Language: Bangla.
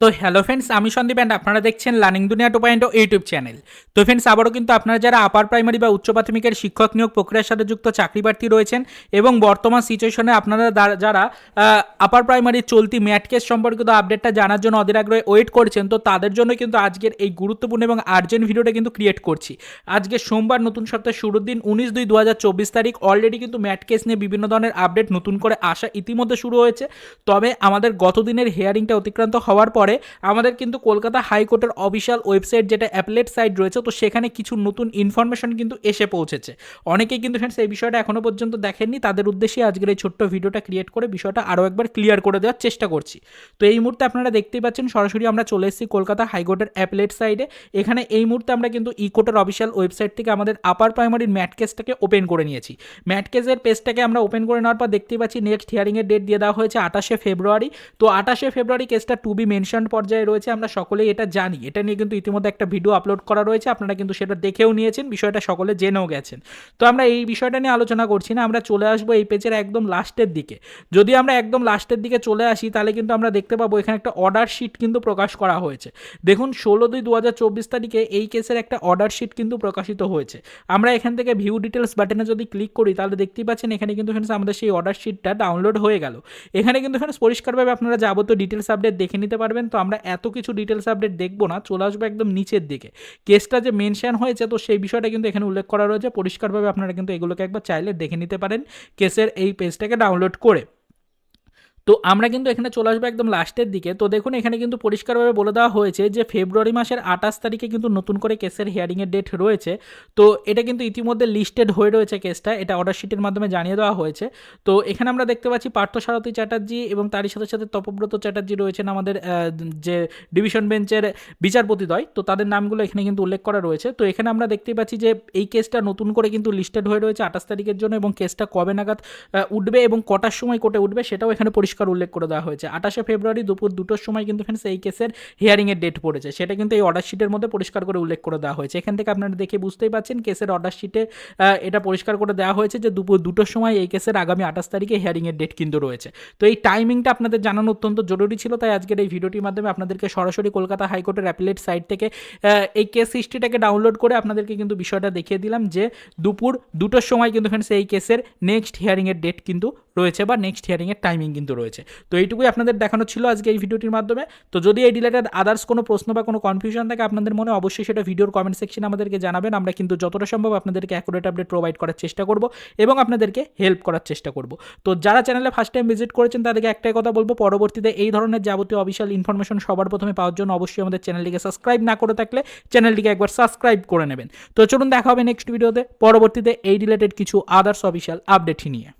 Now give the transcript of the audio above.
তো হ্যালো ফ্রেন্ডস আমি সন্দীপ অ্যান্ড আপনারা দেখছেন learning Duniya two point YouTube channel তো ফ্রেন্ডস আবারও কিন্তু আপনারা যারা আপার প্রাইমারি বা উচ্চ প্রাথমিকের শিক্ষক নিয়োগ প্রক্রিয়ার সাথে যুক্ত চাকরি প্রার্থী রয়েছেন এবং বর্তমান সিচুয়েশনে আপনারা যারা আপার প্রাইমারি চলতি ম্যাট কেস সম্পর্কিত আপডেটটা জানার জন্য অধীর আগ্রহে ওয়েট করছেন, তো তাদের জন্য কিন্তু আজকের এই গুরুত্বপূর্ণ এবং আর্জেন্ট ভিডিওটা কিন্তু ক্রিয়েট করছি। আজকে সোমবার, নতুন সপ্তাহের শুরুর দিন উনিশ দুই দু তারিখ অলরেডি কিন্তু ম্যাট কেস নিয়ে বিভিন্ন ধরনের আপডেট নতুন করে আসা ইতিমধ্যে শুরু হয়েছে। তবে আমাদের গত দিনের হিয়ারিংটা অতিক্রান্ত হওয়ার পরে আমাদের কিন্তু কলকাতা হাইকোর্টের অফিসিয়াল ওয়েবসাইট যেটা অ্যাপলেট সাইট রয়েছে, তো সেখানে কিছু নতুন ইনফরমেশন কিন্তু এসে পৌঁছেছে। অনেকেই কিন্তু ফ্রেন্ডস এই বিষয়টা এখনও পর্যন্ত দেখেননি। তাদের উদ্দেশ্যে আজকের এই ছোট্ট ভিডিওটা ক্রিয়েট করে বিষয়টা আরও একবার ক্লিয়ার করে দেওয়ার চেষ্টা করছি। তো এই মুহূর্তে আপনারা দেখতেই পাচ্ছেন, সরাসরি আমরা চলে এসেছি কলকাতা হাইকোর্টের অ্যাপলেট সাইডে এখানে এই মুহূর্তে আমরা কিন্তু ই কোর্টের অফিসিয়াল ওয়েবসাইট থেকে আমাদের আপার প্রাইমারির ম্যাট কেসটাকে ওপেন করে নিয়েছি। ম্যাট কেসের পেজটাকে আমরা ওপেন করে নেওয়ার পর দেখতেই পাচ্ছি নেক্সট হিয়ারিংয়ের ডেট দিয়ে দেওয়া হয়েছে আঠাশে ফেব্রুয়ারি। তো আঠাশে ফেব্রুয়ারি কেসটা টু বি মেনশন পর্যায়ে রয়েছে, আমরা সকলেই এটা জানি। এটা নিয়ে কিন্তু ইতিমধ্যে একটা ভিডিও আপলোড করা রয়েছে, আপনারা কিন্তু সেটা দেখেও নিয়েছেন, বিষয়টা সকলে জেনেও গেছেন। তো আমরা এই বিষয়টা নিয়ে আলোচনা করছি না, আমরা চলে আসব এই পেজের একদম লাস্টের দিকে। যদি আমরা একদম লাস্টের দিকে চলে আসি, তাহলে কিন্তু আমরা দেখতে পাবো এখানে একটা অর্ডার শিট কিন্তু প্রকাশ করা হয়েছে। দেখুন, ষোলো দুই দু হাজার চব্বিশ তারিখে এই কেসের একটা অর্ডার শিট কিন্তু প্রকাশিত হয়েছে। আমরা এখান থেকে ভিউ ডিটেলস বাটনে যদি ক্লিক করি, তাহলে দেখতেই পাচ্ছেন এখানে কিন্তু আমাদের সেই অর্ডার শিটটা ডাউনলোড হয়ে গেল। এখানে কিন্তু ফ্রেন্ডস পরিষ্কারভাবে আপনারা যাবতীয় ডিটেলস আপডেট দেখে নিতে পারবেন। তো আমরা এত কিছু ডিটেলস আপডেট দেখব না, চলে আসব একদম নিচের দিকে। কেসটা যে মেনশন হয়েছে, তো সেই বিষয়টা কিন্তু এখানে উল্লেখ করা রয়েছে। পরিষ্কারভাবে আপনারা কিন্তু এগুলোকে একবার চাইলে দেখে নিতে পারেন। কেসের এই পেজটাকে ডাউনলোড করে। তো আমরা কিন্তু এখানে চলে আসব একদম লাস্টের দিকে। তো দেখুন, এখানে কিন্তু পরিষ্কারভাবে বলে দেওয়া হয়েছে যে, ফেব্রুয়ারি মাসের আঠাশ তারিখে কিন্তু নতুন করে কেসের হিয়ারিংয়ের ডেট রয়েছে। তো এটা কিন্তু ইতিমধ্যে লিস্টেড হয়ে রয়েছে কেসটা এটা অর্ডার শিটের মাধ্যমে জানিয়ে দেওয়া হয়েছে। তো এখানে আমরা দেখতে পাচ্ছি পার্থ সারথী চ্যাটার্জি এবং তারই সাথে সাথে তপব্রত চ্যাটার্জি রয়েছেন আমাদের যে ডিভিশন বেঞ্চের বিচারপতিদ্বয় তো তাদের নামগুলো এখানে কিন্তু উল্লেখ করা রয়েছে। তো এখানে আমরা দেখতেই পাচ্ছি যে, এই কেসটা নতুন করে কিন্তু লিস্টেড হয়ে রয়েছে আঠাশ তারিখের জন্য এবং কেসটা কবে নাগাদ উঠবে এবং কটার সময় কোর্টে উঠবে সেটাও এখানে পরিষ্কার উল্লেখ করে দেওয়া হয়েছে। আঠাশে ফেব্রুয়ারি দুপুর দুটোর সময় কিন্তু ফ্রেন্ডস এই কেসের হিয়ারিংয়ের ডেট পড়েছে। সেটা কিন্তু এই অর্ডার শিটের মধ্যে পরিষ্কার করে উল্লেখ করে দেওয়া হয়েছে। এখান থেকে আপনারা দেখে বুঝতেই পাচ্ছেন কেসের অর্ডার শিটে এটা পরিষ্কার করে দেওয়া হয়েছে যে দুপুর দুটোর সময় এই কেসের আগামী আঠাশ তারিখে হিয়ারিংয়ের ডেট কিন্তু রয়েছে। তো এই টাইমিংটা আপনাদের জানানো অত্যন্ত জরুরি ছিল, তাই আজকের এই ভিডিওটির মাধ্যমে আপনাদেরকে সরাসরি কলকাতা হাইকোর্টের অ্যাপিলেট সাইট থেকে এই কেস হিস্ট্রিটাকে ডাউনলোড করে আপনাদেরকে কিন্তু বিষয়টা দেখিয়ে দিলাম যে দুপুর দুটোর সময় কিন্তু ফ্রেন্ডস এই কেসের নেক্সট হিয়ারিংয়ের ডেট কিন্তু রয়েছে বা নেক্সট হিয়ারিংয়ের টাইমিং কিন্তু রয়েছে। তো এইটুকুই আপনাদের দেখানো ছিল আজকে এই ভিডিওটির মাধ্যমে। তো যদি এই রিলেটেড আদার্স কোনো প্রশ্ন বা কোনো কনফিউশন থাকে আপনাদের মনে, অবশ্যই সেটা ভিডিওর কমেন্ট সেকশনে আমাদেরকে জানাবেন। আমরা কিন্তু যতটা সম্ভব আপনাদেরকে অ্যাকুরেট আপডেট প্রোভাইড করার চেষ্টা করব এবং আপনাদেরকে হেল্প করার চেষ্টা করব। তো যারা চ্যানেলে ফার্স্ট টাইম ভিজিট করেছেন, তাদেরকে একটাই কথা বলব, পরবর্তীতে এই ধরনের যাবতীয় অফিসিয়াল ইনফরমেশন সবার প্রথমে পাওয়ার জন্য অবশ্যই আমাদের চ্যানেলটিকে সাবস্ক্রাইব না করে থাকলে চ্যানেলটিকে একবার সাবস্ক্রাইব করে নেবেন। তো চলুন দেখা হবে নেক্সট ভিডিওতে পরবর্তীতে এই রিলেটেড কিছু আদার্স অফিসিয়াল আপডেট নিয়ে।